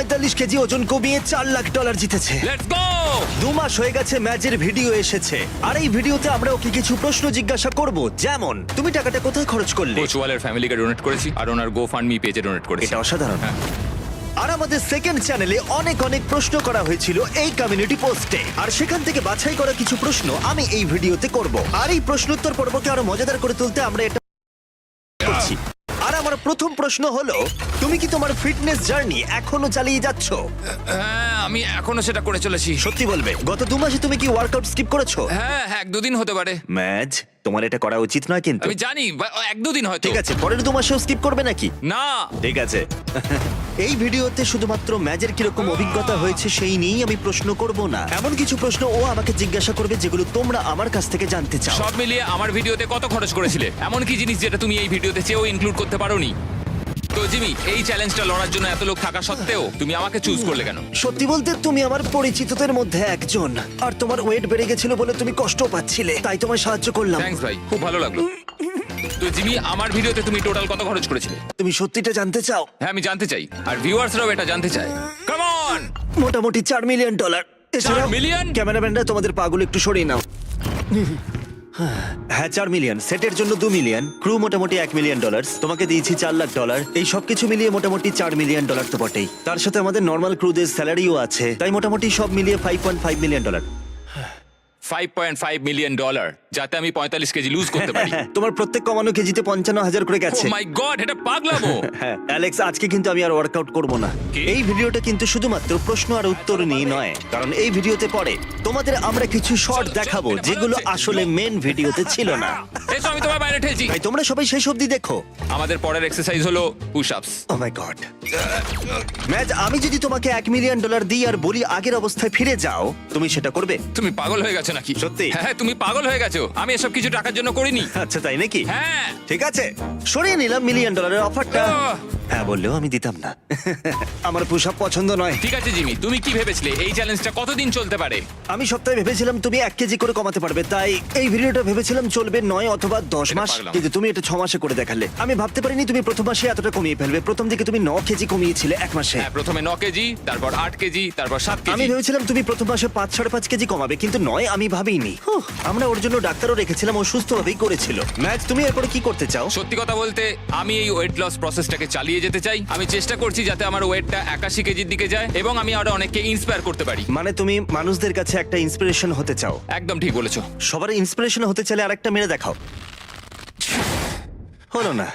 পঁয়তাল্লিশ কেজি ওজন কমিয়ে চার লাখ ডলার জিতেছে। লেটস গো দু মাস হয়ে গেছে ম্যাচের ভিডিও এসেছে। আর এই ভিডিওতে আমরা ওকে কিছু প্রশ্ন জিজ্ঞাসা করব? যেমন তুমি টাকাটা কোথায় খরচ করলে? কোচ ওয়ালের ফ্যামিলিকে ডোনেট করেছি আর ওনার গো ফান্ড মি পেজে ডোনেট করেছি। এটা অসাধারণ। হ্যাঁ। আর আমাদের সেকেন্ড চ্যানেলে অনেক অনেক প্রশ্ন করা হয়েছিল এই কমিউনিটি পোস্টে আর সেখান থেকে বাছাই করা কিছু প্রশ্ন আমি এই ভিডিওতে করব। আর এই প্রশ্নোত্তর পর্বকে আরও মজাদার করে তুলতে আমরা এটা প্রথম প্রশ্ন হলো তুমি কি তোমার ফিটনেস জার্নি এখনও চালিয়ে যাচ্ছ? হ্যাঁ আমি এখনও সেটা করে চলেছি। সত্যি বলবে গত দু মাসে তুমি কি ওয়ার্কআউট স্কিপ করেছ? হ্যাঁ হ্যাঁ এক দুদিন হতে পারে। ম্যাচ তোমার এটা করা উচিত নয় কিন্তু। আমি জানি বা- এক দুদিন হয়তো। ঠিক আছে পরের দু মাসেও স্কিপ করবে নাকি? না। ঠিক আছে। এই ভিডিওতে শুধুমাত্র ম্যাচের কীরকম অভিজ্ঞতা হয়েছে সেই নিয়েই আমি প্রশ্ন করব না। এমন কিছু প্রশ্ন ও আমাকে জিজ্ঞাসা করবে যেগুলো তোমরা আমার কাছ থেকে জানতে চাও। সব মিলিয়ে আমার ভিডিওতে কত খরচ করেছিলে? এমন কি জিনিস যেটা তুমি এই ভিডিওতে চেয়েও ইনক্লুড করতে পারোনি? তো জিমি এই চ্যালেঞ্জটা লড়ার জন্য এত লোক থাকা সত্ত্বেও তুমি আমাকে চুজ করলে কেন? সত্যি বলতে তুমি আমার পরিচিতদের মধ্যে একজন। আর তোমার ওয়েট বেড়ে গেছিল বলে তুমি কষ্ট পাচ্ছিলে। তাই তোমায় সাহায্য করলাম। থ্যাঙ্কস ভাই খুব ভালো লাগল। তো জিমি আমার ভিডিওতে তুমি টোটাল কত খরচ করেছিলে? তুমি সত্যিটা জানতে চাও? হ্যাঁ আমি জানতে চাই। আর ভিউয়ার্সরাও এটা জানতে চায়। কাম অন মোটামুটি চার মিলিয়ন ডলার এছাড়াও মিলিয়ন? ক্যামেরাম্যানরা তোমাদের পাগুলো একটু সরিয়ে নাও। হ্যাঁ চার মিলিয়ন সেটের জন্য দু মিলিয়ন ক্রু মোটামুটি এক মিলিয়ন ডলার তোমাকে দিয়েছি চার লাখ ডলার এই সবকিছু মিলিয়ে মোটামুটি চার মিলিয়ন ডলার তো বটেই। তার সাথে আমাদের নর্মাল ক্রুদের স্যালারিও আছে। তাই মোটামুটি সব মিলিয়ে five point five million dollar five point five million dollar যাতে আমি পঁয়তাল্লিশ কেজি লুজ করতে পারি। তোমার প্রত্যেক কমানো কেজিতে পঞ্চান্ন হাজার করে গেছে। মাই গড এটা পাগলামো। হ্যাঁ অ্যালেক্স আজকে কিন্তু আমি আর ওয়ার্কআউট করব না। কি? এই ভিডিওটা কিন্তু শুধুমাত্র প্রশ্ন আর উত্তর নিয়ে নয় কারণ এই ভিডিওতে পরে তোমাদের আমরা কিছু শর্ট চলো, দেখাবো এটা ভালো যেগুলো হচ্ছে। আসলে মেন ভিডিওতে ছিল না। এসো আমি তোমার বাইরে ঠেলছি। তাই তোমরা সবাই শেষ অবধি দেখো। আমাদের পরের এক্সারসাইজ হলো push ups oh my god match আমি যদি তোমাকে এক মিলিয়ন ডলার দিই আর বলি আগের অবস্থায় ফিরে যাও তুমি সেটা করবে। তুমি পাগল হয়ে গেছো। নাকি? সত্যি? হ্যাঁ তুমি পাগল হয়ে গেছো। আমি এসব কিছু টাকার জন্য করিনি। আচ্ছা তাই নাকি? হ্যাঁ। ঠিক আছে। সরিয়ে নিলাম মিলিয়ন ডলারের অফারটা আহ। হ্যাঁ বললেও আমি দিতাম না। আমার পোশাক পছন্দ নয়। ঠিক আছে জিমি তুমি কি ভেবেছিলে? এই চ্যালেঞ্জটা কতদিন চলতে পারে? আমি সপ্তাহে ভেবেছিলাম তুমি এক কেজি করে কমাতে পারবে তাই এই ভিডিওটা ভেবেছিলাম চলবে নয় অথবা দশ মাস। কিন্তু তুমি এটা ছ মাসে করে দেখালে। আমি ভাবতে পারিনি তুমি প্রথম মাসে এতটা কমিয়ে ফেলবে। প্রথম দিকে তুমি ন কেজি কমিয়েছিলে এক মাসে। হ্যাঁ প্রথমে ন কেজি তারপর আট কেজি তারপর সাত আমি কেজি ভেবেছিলাম তুমি প্রথম মাসে পাঁচ সাড়ে পাঁচ কেজি কমাবে কিন্তু নয় আমি ভাবিনি। হুঁ, আমরা ওর জন্য ডাক্তারও রেখেছিলাম ও সুস্থভাবেই করেছিল। ম্যাচ তুমি এরপরে কি করতে চাও? সত্যি কথা বলতে আমি এই ওয়েট লস প্রসেসটাকে চালিয়ে যেতে চাই। আমি চেষ্টা করছি যাতে আমার ওয়েটটা একাশি কেজির দিকে যায় এবং আমি আরও অনেককে ইন্সপায়ার করতে পারি। মানে তুমি মানুষদের কাছে একটা ইন্সপিরেশন হতে চাও। একদম ঠিক বলেছ। সবার ইন্সপিরেশন হতে চাইলে আরেকটা মেরে দেখাও। হলো না।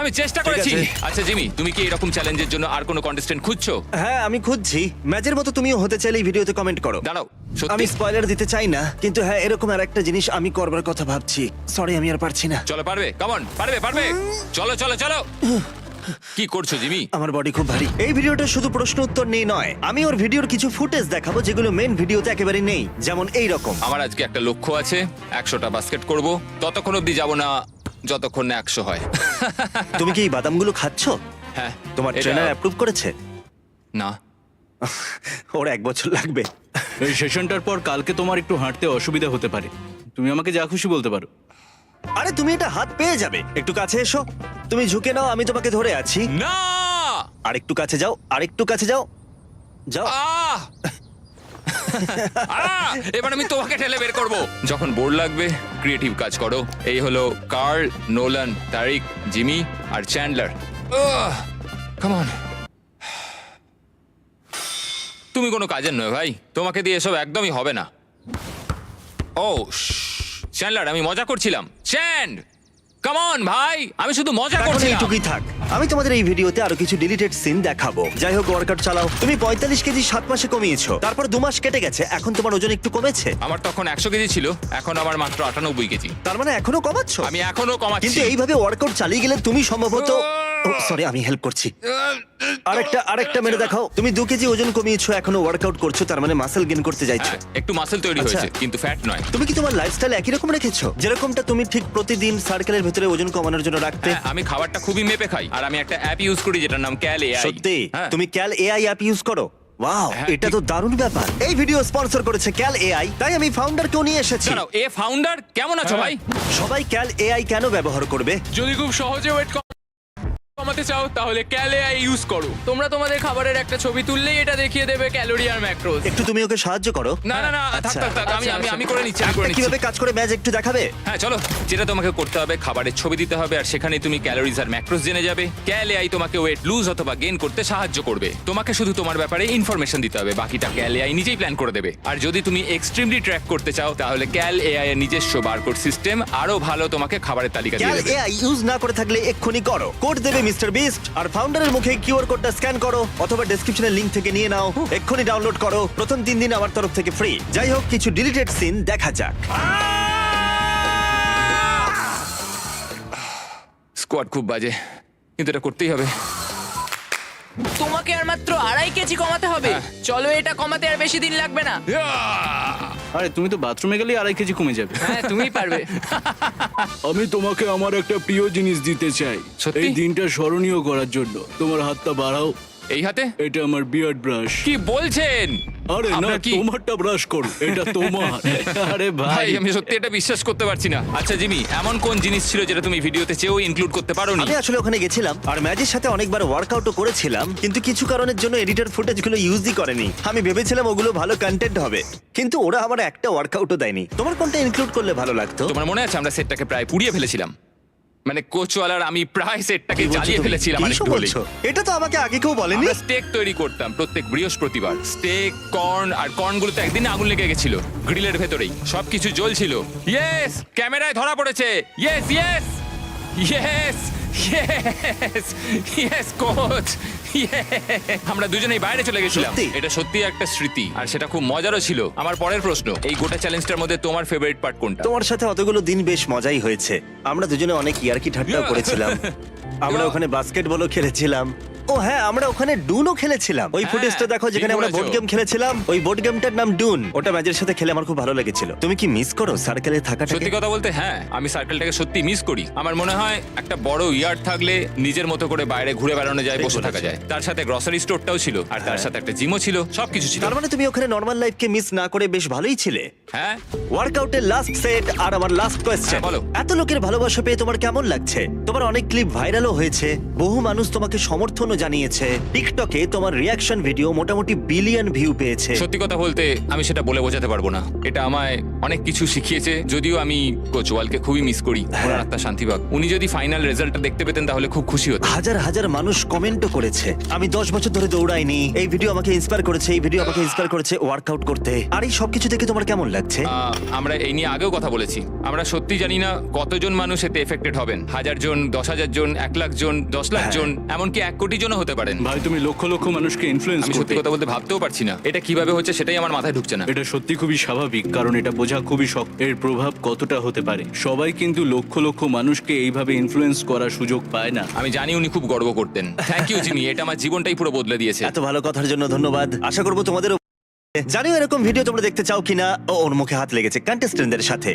আমি চেষ্টা করেছি। আছে। আচ্ছা জিমি তুমি কি এরকম চ্যালেঞ্জের জন্য আর কোনো কন্টেস্টেন্ট খুঁজছো? হ্যাঁ আমি খুঁজছি। ম্যাচের মতো তুমিও হতে চাইলে এই ভিডিওতে কমেন্ট করো। দাঁড়াও আমি সত্যি স্পয়লার দিতে চাই না কিন্তু হ্যাঁ এরকম আর একটা জিনিস আমি করবার কথা ভাবছি। সরি আমি আর পারছি না। চলো পারবে? কামন পারবে পারবে? চলো চলো চলো। কি করছ জিমি? আমার বডি খুব ভারী। এই ভিডিওটা শুধু প্রশ্ন উত্তর নেই নয়। আমি ওর ভিডিওর কিছু ফুটেজ দেখাবো যেগুলো মেন ভিডিওতে একেবারে নেই যেমন এই রকম আমার আজকে একটা লক্ষ্য আছে একশোটা বাস্কেট করব। ততক্ষণ অব্দি যাব না যতক্ষণ না একশো হয়। তুমি কি এই বাদামগুলো খাচ্ছ? হ্যাঁ তোমার এটা- ট্রেনার অ্যাপ্রুভ করেছে? না। ওর এক বছর লাগবে। এই সেশনটার পর কালকে তোমার একটু হাঁটতে অসুবিধা হতে পারে। তুমি আমাকে যা খুশি বলতে পারো। আরে তুমি এটা হাত পেয়ে যাবে। একটু কাছে এসো। তুমি ঝুঁকে নাও আমি তোমাকে ধরে আছি। না! আর একটু কাছে যাও আর একটু কাছে যাও। যাও। আহ! আহ! এবার আমি তোমাকে ঠেলে বের করব। যখন বোর লাগবে ক্রিয়েটিভ কাজ করো। এই হলো কার্ল নোলান তারিক জিমি আর চ্যান্ডলার কামন তুমি কোনো কাজের নয় ভাই। তোমাকে দিয়ে এসব একদমই হবে না। ও চ্যান্ডলার আমি মজা করছিলাম। চ্যান্ড কামন ভাই আমি শুধু মজা এখন করছিলাম। এইটুকুই থাক। আমি তোমাদের এই ভিডিওতে আরও কিছু ডিলিটেড সিন দেখাবো। যাই হোক ওয়ার্কআউট চালাও। তুমি পঁয়তাল্লিশ কেজি সাত মাসে কমিয়েছো। তারপর দু মাস কেটে গেছে। এখন তোমার ওজন একটু কমেছে? আমার তখন একশো কেজি ছিল এখন আমার মাত্র আটানব্বই কেজি। তার মানে এখনও কমাচ্ছ? আমি এখনও কমাচ্ছি। কিন্তু এইভাবে ওয়ার্কআউট চালিয়ে গেলে তুমি সম্ভবত সরি আমি হেল্প করছি। আরেকটা আরেকটা মেরে দেখাও। তুমি দু কেজি ওজন কমিয়েছো এখনও ওয়ার্কআউট করছ তার মানে মাসেল গেইন করতে হ্যাঁ, একটু মাসেল তৈরি আচ্ছা। হয়েছে কিন্তু ফ্যাট নয়। তুমি কি তোমার লাইফস্টাইল একই রকম রেখেছো? যেরকমটা তুমি ঠিক প্রতিদিন সার্কেলের ভেতরে ওজন কমানোর জন্য রাখতে। হ্যাঁ, আমি খাবারটা খুবই মেপে খাই আর আমি একটা অ্যাপ ইউজ করি যেটার নাম ক্যাল এআই সত্যি? তুমি ক্যাল এআই অ্যাপ ইউজ করো? ওয়াও হ্যাঁ, এটা ঠিক। তো দারুণ ব্যাপার। এই ভিডিও স্পন্সর করেছে ক্যাল এআই তাই আমি ফাউন্ডারকেও নিয়ে এসেছি। দাঁড়াও এ ফাউন্ডার কেমন আছো ভাই? সবাই ক্যাল এআই কেন ব্যবহার করবে? যদি খুব সহজে ওয়েট কমাতে চাও তাহলে ক্যালে আই ইউজ করো। তোমরা তোমাদের খাবারের একটা ছবি তুললেই এটা দেখিয়ে দেবে ক্যালোরি আর ম্যাক্রোস একটু তুমি ওকে সাহায্য করো। না না না থাক আচ্ছা। থাক থাক আমি আমি আমি করে নিচ্ছি আমি করে নিচ্ছি। কীভাবে কাজ করে ম্যাচ একটু দেখাবে? হ্যাঁ চলো। যেটা তোমাকে করতে হবে খাবারের ছবি দিতে হবে আর সেখানে তুমি ক্যালোরিজ আর ম্যাক্রোস জেনে যাবে। ক্যালে আই তোমাকে ওয়েট লুজ অথবা গেইন করতে সাহায্য করবে। তোমাকে শুধু তোমার ব্যাপারে ইনফরমেশন দিতে হবে বাকিটা ক্যাল এআই নিজেই প্ল্যান করে দেবে। আর যদি তুমি এক্সট্রিমলি ট্র্যাক করতে চাও তাহলে ক্যাল এআই এর নিজস্ব বারকোড সিস্টেম আরও ভালো তোমাকে খাবারের তালিকা দিয়ে দেবে। এআই ইউজ না করে থাকলে এক্ষুনি করো। কোড দেবে মিস্টার বিস্ট আর ফাউন্ডারের মুখে কিউআর কোডটা স্ক্যান করো অথবা ডেসক্রিপশনের লিংক থেকে নিয়ে নাও। এক্ষুনি ডাউনলোড করো। প্রথম তিন দিন আমার তরফ থেকে ফ্রি যাই হোক কিছু ডিলিটেড সিন দেখা যাক। স্কোয়াড খুব বাজে কিন্তু এটা করতেই হবে। তোমাকে আর মাত্র আড়াই কেজি কমাতে হবে। হ্যাঁ। চলো এটা কমাতে আর বেশি দিন লাগবে না। আরে তুমি তো বাথরুমে গেলে আড়াই কেজি কমে যাবে। তুমি তুমিই পারবে। আমি তোমাকে আমার একটা প্রিয় জিনিস দিতে চাই। সত্যি? এই দিনটা স্মরণীয় করার জন্য। তোমার হাতটা বাড়াও। এই হাতে? এটা আমার বিয়ার্ড ব্রাশ কি বলছেন? আরে না আপনার কি তোমারটা ব্রাশ করো এটা তোমার। আরে ভাই ভাই। আমি সত্যি এটা বিশ্বাস করতে পারছি না। আচ্ছা জিমি এমন কোন জিনিস ছিল যেটা তুমি ভিডিওতে চেয়েও ইনক্লুড করতে পারোনি? আমি আসলে ওখানে গেছিলাম আর ম্যাচের সাথে অনেকবার ওয়ার্কআউটও করেছিলাম কিন্তু কিছু কারণের জন্য এডিটর ফুটেজগুলো ইউজই করেনি। আমি ভেবেছিলাম ওগুলো ভালো কন্টেন্ট হবে কিন্তু ওরা আমার একটা ওয়ার্কআউটও দেয়নি। তোমার কোনটা ইনক্লুড করলে ভালো লাগতো? তোমার মনে আছে আমরা সেটটাকে প্রায় পুড়িয়ে ফেলেছিলাম? মানে কোচওয়ালার আমি প্রায় সেটটাকে কি জ্বালিয়ে? ফেলেছিলাম কি আর একটু হলেই। বলছো? এটা তো আমাকে আগে কেউ বলেনি। আমরা স্টেক তৈরি করতাম প্রত্যেক বৃহস্পতিবার। স্টেক কর্ন আর কর্নগুলো তো একদিন আগুন লেগে গেছিল। গ্রিলের ভেতরেই। সবকিছু জ্বলছিল। ইয়েস ক্যামেরায় ধরা পড়েছে। Yes yes yes yes yes coach আমরা দুজনেই বাইরে চলে গেছিলাম। সত্যি? এটা সত্যি একটা স্মৃতি। আর সেটা খুব মজারও ছিল। আমার পরের প্রশ্ন এই গোটা চ্যালেঞ্জটার মধ্যে তোমার ফেভারিট পার্ট কোনটা? তোমার সাথে অতগুলো দিন বেশ মজাই হয়েছে। আমরা দুজনে অনেক ইয়ার্কি ঠাট্টাও. করেছিলাম। আমরা. ওখানে বাস্কেটবলও খেলেছিলাম। ও হ্যাঁ আমরা ওখানে ডুনও খেলেছিলাম। ওই হ্যাঁ, ফুটেজটা দেখো যেখানে ঠিক আমরা বলেছ। বোর্ড গেম খেলেছিলাম ওই বোর্ড গেমটার নাম ডুন। ওটা ম্যাচের সাথে খেলে আমার খুব ভালো লেগেছিল। তুমি কি মিস করো সার্কেলে থাকাটা সত্যি কথা বলতে হ্যাঁ আমি সার্কেলটাকে সত্যি মিস করি। আমার মনে হয় একটা বড় ইয়ার্ড থাকলে নিজের মতো করে বাইরে ঘুরে বেড়ানো যায় ঠিক বসে থাকা বলেছ। যায়। তার সাথে গ্রসারি স্টোরটাও ছিল আর তার হ্যাঁ। সাথে একটা জিমও ছিল সবকিছু ছিল। তার মানে তুমি ওখানে নর্মাল লাইফকে মিস না করে বেশ ভালোই ছিলে। হ্যাঁ। ওয়ার্কআউটের লাস্ট সেট আর আমার লাস্ট কোয়েশ্চেন হ্যাঁ, বলো। এত লোকের ভালোবাসা পেয়ে তোমার কেমন লাগছে? তোমার অনেক ক্লিপ ভাইরালও হয়েছে। বহু মানুষ তোমাকে সমর্থনও জানিয়েছে টিকটকে তোমার রিয়াকশন ভিডিও মোটামুটি বিলিয়ন ভিউ পেয়েছে। সত্যি কথা বলতে আমি সেটা বলে বোঝাতে পারব না। এটা আমায় অনেক কিছু শিখিয়েছে যদিও আমি কোচ ওয়ালকে খুবই মিস করি হ্যাঁ। ওনার আত্মা শান্তি পাক উনি যদি ফাইনাল রেজাল্টটা দেখতে পেতেন তাহলে খুব খুশি হতেন হাজার হাজার মানুষ কমেন্টও করেছে। আমি দশ বছর ধরে দৌড়াইনি। এই ভিডিও আমাকে ইন্সপায়ার করেছে এই ভিডিও আমাকে ইন্সপায়ার করেছে ওয়ার্কআউট করতে। আর এই সবকিছু দেখে তোমার কেমন লাগছে? আহ, আমরা এই নিয়ে আগেও কথা বলেছি। আমরা সত্যি জানি না কতজন মানুষ এতে এফেক্টেড হবেন। হাজার জন দশ হাজার জন এক লাখ জন দশ লাখ হ্যাঁ। জন এমনকি এক কোটি জনও হতে পারেন। ভাই তুমি লক্ষ লক্ষ মানুষকে ইনফ্লুয়েন্স আমি সত্যি কথা বলতে ভাবতেও পারছি না। এটা কীভাবে হচ্ছে সেটাই আমার মাথায় ঢুকছে না। এটা সত্যি খুবই স্বাভাবিক কারণ এটা বোঝা খুবই শক্ত এর প্রভাব কতটা হতে পারে। সবাই কিন্তু লক্ষ লক্ষ মানুষকে এইভাবে ইনফ্লুয়েন্স করার সুযোগ পায় না। আমি জানি উনি খুব গর্ব করতেন। থ্যাংক ইউ জিমি এটা আমার জীবনটাই পুরো বদলে দিয়েছে। এত ভালো কথার জন্য ধন্যবাদ। আশা করব তোমাদের জানিও এরকম ভিডিও তোমরা দেখতে চাও কিনা? ও ওর মুখে হাত লেগেছে কন্টেস্টেন্টদের সাথে।